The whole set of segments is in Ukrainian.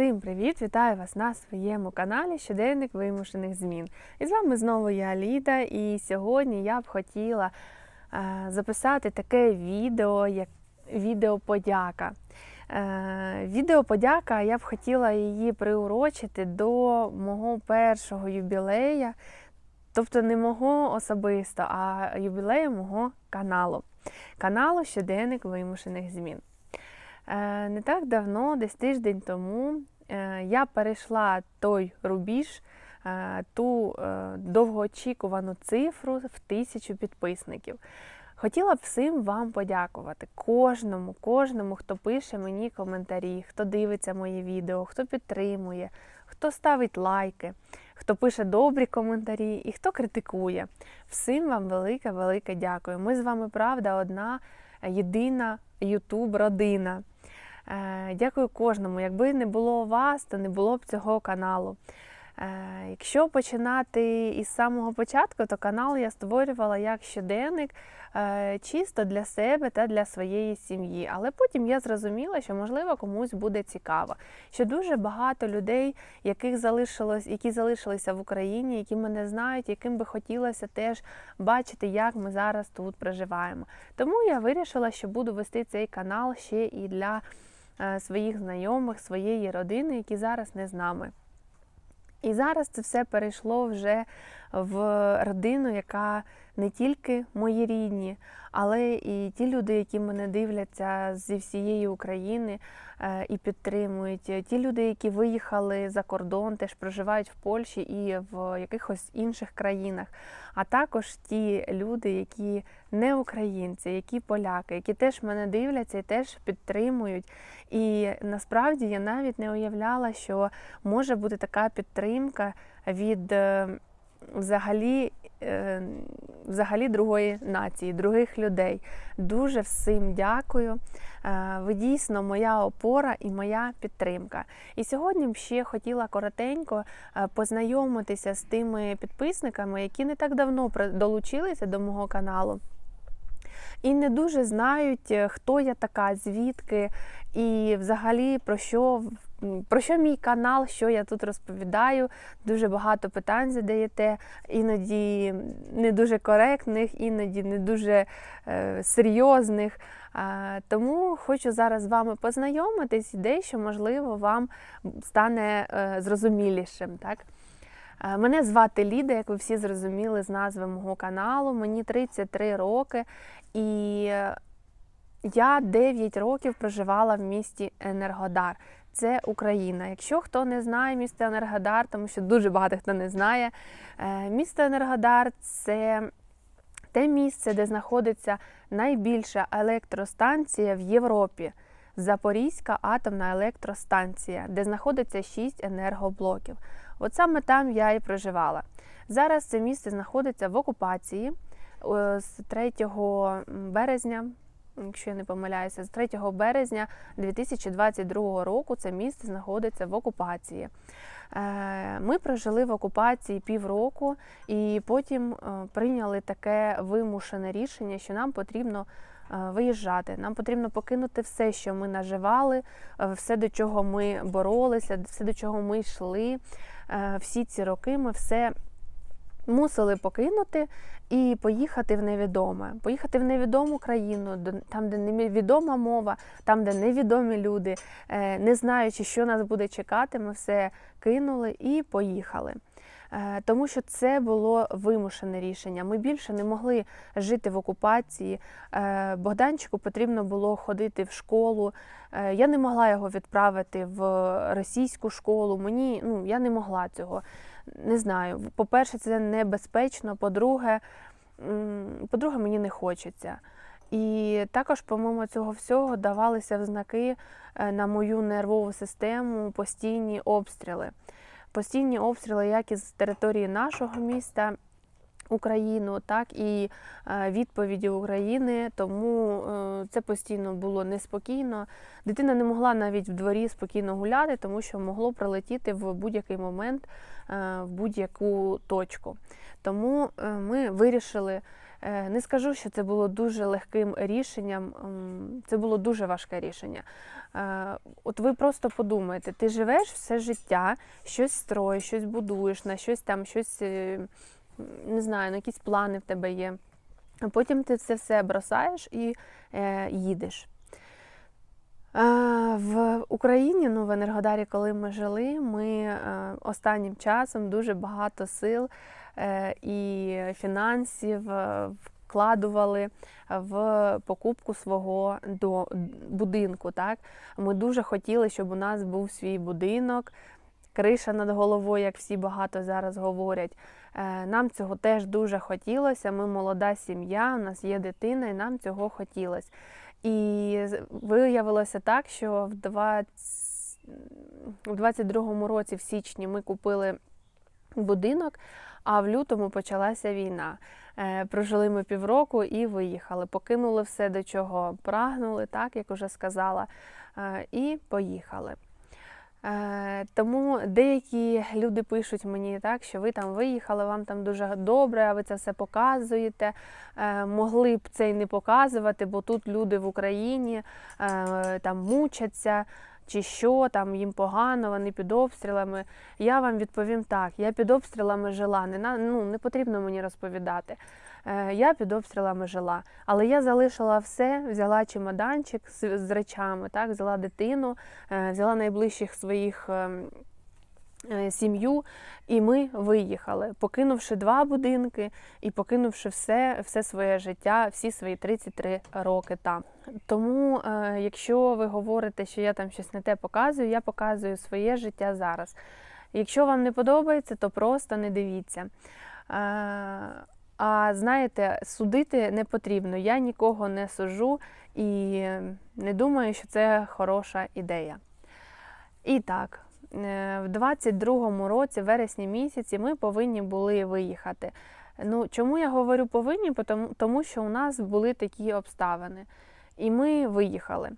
Всім привіт! Вітаю вас на своєму каналі Щоденник вимушених змін. І з вами знову я Ліда, і сьогодні я б хотіла е, записати таке відео, як відео подяка. Е, відео я б хотіла її приурочити до мого першого юбілея, тобто не мого особисто, а юбілею мого каналу. Каналу Щоденник вимушених змін. Е, Не так давно, десь тиждень тому, я перейшла той рубіж, е, ту е, довгоочікувану цифру в тисячу підписників. Хотіла б всім вам подякувати, кожному, кожному, хто пише мені коментарі, хто дивиться мої відео, хто підтримує, хто ставить лайки, хто пише добрі коментарі і хто критикує. Всім вам велике, велике дякую. Ми з вами, правда, одна єдина Ютуб-родина. Е, Дякую кожному. Якби не було вас, то не було б цього каналу. Е, Якщо починати із самого початку, то канал я створювала як щоденник е, чисто для себе та для своєї сім'ї. Але потім я зрозуміла, що можливо комусь буде цікаво, що дуже багато людей, яких залишилось, які залишилися в Україні, які мене знають, яким би хотілося теж бачити, як ми зараз тут проживаємо. Тому я вирішила, що буду вести цей канал ще і для своїх знайомих, своєї родини, які зараз не з нами. І зараз це все перейшло вже в родину, яка не тільки мої рідні, але і ті люди, які мене дивляться зі всієї України е, і підтримують, ті люди, які виїхали за кордон, теж проживають в Польщі і в якихось інших країнах. А також ті люди, які не українці, які поляки, які теж мене дивляться і теж підтримують. І насправді я навіть не уявляла, що може бути така підтримка від е, взагалі, взагалі другої нації, других людей. Дуже всім дякую. Е, Ви дійсно моя опора і моя підтримка. І сьогодні б ще хотіла коротенько е, познайомитися з тими підписниками, які не так давно долучилися до мого каналу. І не дуже знають, е, хто я така, звідки, і взагалі про що, про що мій канал, що я тут розповідаю. Дуже багато питань задаєте, іноді не дуже коректних, іноді не дуже е, серйозних. А, Тому хочу зараз з вами познайомитись, і дещо, можливо, вам стане е, зрозумілішим. Так? Е, Мене звати Ліда, як ви всі зрозуміли з назви мого каналу. Мені 33 роки, і е, я 9 років проживала в місті Енергодар. Це Україна. Якщо хто не знає місто Енергодар, тому що дуже багато хто не знає, е, місто Енергодар це те місце, де знаходиться найбільша електростанція в Європі. Запорізька атомна електростанція, де знаходиться 6 енергоблоків. От саме там я і проживала. Зараз це місце знаходиться в окупації Е, з 3 березня, якщо я не помиляюся, з 3 березня 2022 року це місце знаходиться в окупації. Е, Ми прожили в окупації півроку і потім е, прийняли таке вимушене рішення, що нам потрібно е, виїжджати. Нам потрібно покинути все, що ми наживали, все, до чого ми боролися, все, до чого ми йшли. Всі ці роки ми все мусили покинути і поїхати в невідоме, поїхати в невідому країну, там, де невідома мова, там, де невідомі люди, Е, не знаючи, що нас буде чекати, ми все кинули і поїхали. Е, Тому що це було вимушене рішення. Ми більше не могли жити в окупації. Е, Богданчику потрібно було ходити в школу. Е, Я не могла його відправити в російську школу. Мені ну я не могла цього. Не знаю. По-перше, це небезпечно. По-друге, по-друге, мені не хочеться. І також, помимо цього всього, давалися в знаки е, на мою нервову систему постійні обстріли. Постійні обстріли як із території нашого міста. Україну, так і е, відповіді України, тому е, це постійно було неспокійно. Дитина не могла навіть в дворі спокійно гуляти, тому що могло прилетіти в будь-який момент е, в будь-яку точку. Тому ми вирішили Не скажу, що це було дуже легким рішенням, це було дуже важке рішення. Е, От ви просто подумайте, ти живеш все життя, щось строїш, щось будуєш, на щось там, щось е, не знаю, на якісь плани в тебе є. А потім ти це все бросаєш і е, їдеш. В Україні, ну в Енергодарі, коли ми жили, ми е, останнім часом дуже багато сил е, і фінансів е, вкладували в покупку свого до будинку. Так? Ми дуже хотіли, щоб у нас був свій будинок, криша над головою, як всі багато зараз говорять. Нам цього теж дуже хотілося. Ми молода сім'я, у нас є дитина, і нам цього хотілося. І виявилося так, що в 20... у 22-му році, в січні, ми купили будинок, а в лютому почалася війна. Е, Прожили ми півроку і виїхали. Покинули все, до чого прагнули, так як уже сказала, е, і поїхали. Е, Тому деякі люди пишуть мені так, що ви там виїхали, вам там дуже добре, а ви це все показуєте. Е, Могли б це й не показувати, бо тут люди в Україні е, там мучаться. Чи що там їм погано, вони під обстрілами. Я вам відповім так: я під обстрілами жила. Не ну не потрібно мені розповідати. Е, я під обстрілами жила, але я залишила все, взяла чемоданчик з, з речами, так, взяла дитину, е, взяла найближчих своїх ем, е, сім'ю, і ми виїхали, покинувши два будинки і покинувши все, все своє життя, всі свої 33 роки там. Тому, якщо ви говорите, що я там щось не те показую, я показую своє життя зараз. Якщо вам не подобається, то просто не дивіться. А знаєте, судити не потрібно. Я нікого не сужу і не думаю, що це хороша ідея. І так, е, в 22-му році, вересні місяці, ми повинні були виїхати. Ну, чому я говорю повинні? Тому, що у нас були такі обставини. І ми виїхали.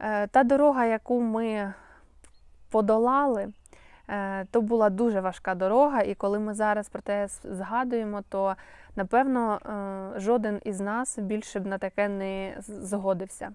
Е, Та дорога, яку ми подолали, то була дуже важка дорога, і коли ми зараз про те згадуємо, то напевно е, жоден із нас більше б на таке не згодився.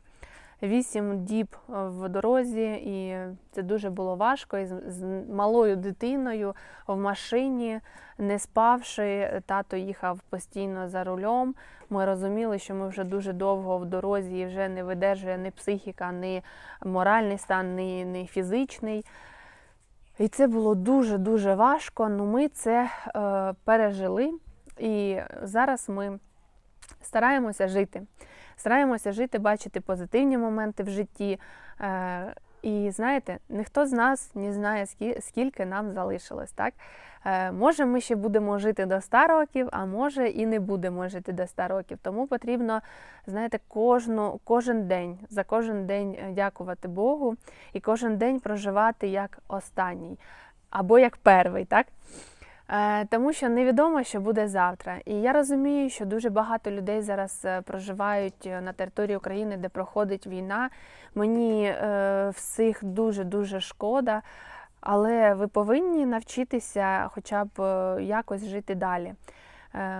Вісім діб в дорозі, і це дуже було важко. І з малою дитиною в машині, не спавши, тато їхав постійно за рулем. Ми розуміли, що ми вже дуже довго в дорозі і вже не видержує ні психіка, ні моральний стан, ні, ні фізичний. І це було дуже-дуже важко. Ну ми це е, пережили. І зараз ми стараємося жити. Стараємося жити, бачити позитивні моменти в житті. Е, і знаєте, ніхто з нас не знає, скі- скільки нам залишилось. Так? Е, може, ми ще будемо жити до 100 років, а може і не будемо жити до 100 років. Тому потрібно, знаєте, кожну, кожен день, за кожен день е, дякувати Богу і кожен день проживати як останній або як перший. Так? Е, Тому що невідомо, що буде завтра. І я розумію, що дуже багато людей зараз е, проживають е, на території України, де проходить війна. Мені всіх дуже-дуже шкода, але ви повинні навчитися хоча б якось жити далі.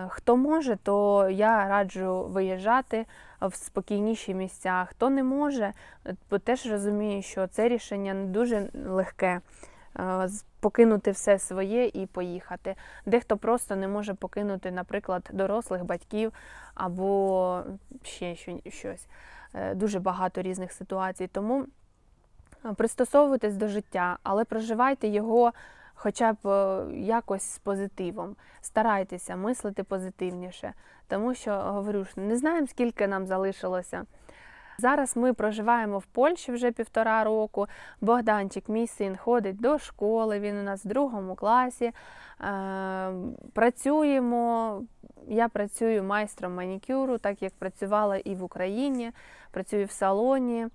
Хто може, то я раджу виїжджати в спокійніші місця. Хто не може, бо теж розумію, що це рішення не дуже легке покинути все своє і поїхати. Дехто просто не може покинути, наприклад, дорослих батьків або ще щось. Е, Дуже багато різних ситуацій. Тому е, пристосовуйтесь до життя, але проживайте його хоча б е, якось з позитивом. Старайтеся мислити позитивніше, тому що говорю не знаємо, скільки нам залишилося. Зараз ми проживаємо в Польщі вже півтора року. Богданчик, мій син, ходить до школи, він у нас в другому класі. Е, працюємо. Я працюю майстром манікюру, так як працювала і в Україні, працюю в салоні.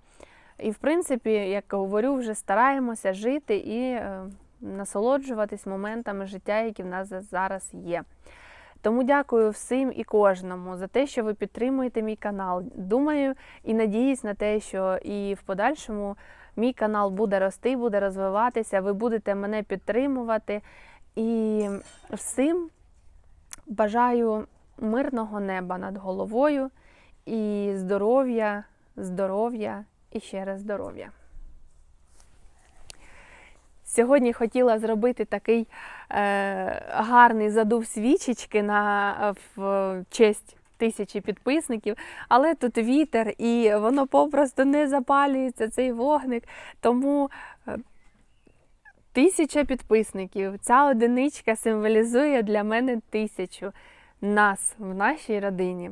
І, в принципі, як говорю, вже стараємося жити і е, насолоджуватись моментами життя, які в нас зараз є. Тому дякую всім і кожному за те, що ви підтримуєте мій канал. Думаю і надіюсь на те, що і в подальшому мій канал буде рости, буде розвиватися. Ви будете мене підтримувати. І всім бажаю мирного неба над головою і здоров'я, здоров'я і ще раз здоров'я. Сьогодні хотіла зробити такий гарний задув свічечки на в честь тисячі підписників, але тут вітер і воно попросту не запалюється цей вогник. Тому е, тисяча підписників. Ця одиничка символізує для мене тисячу нас в нашій родині.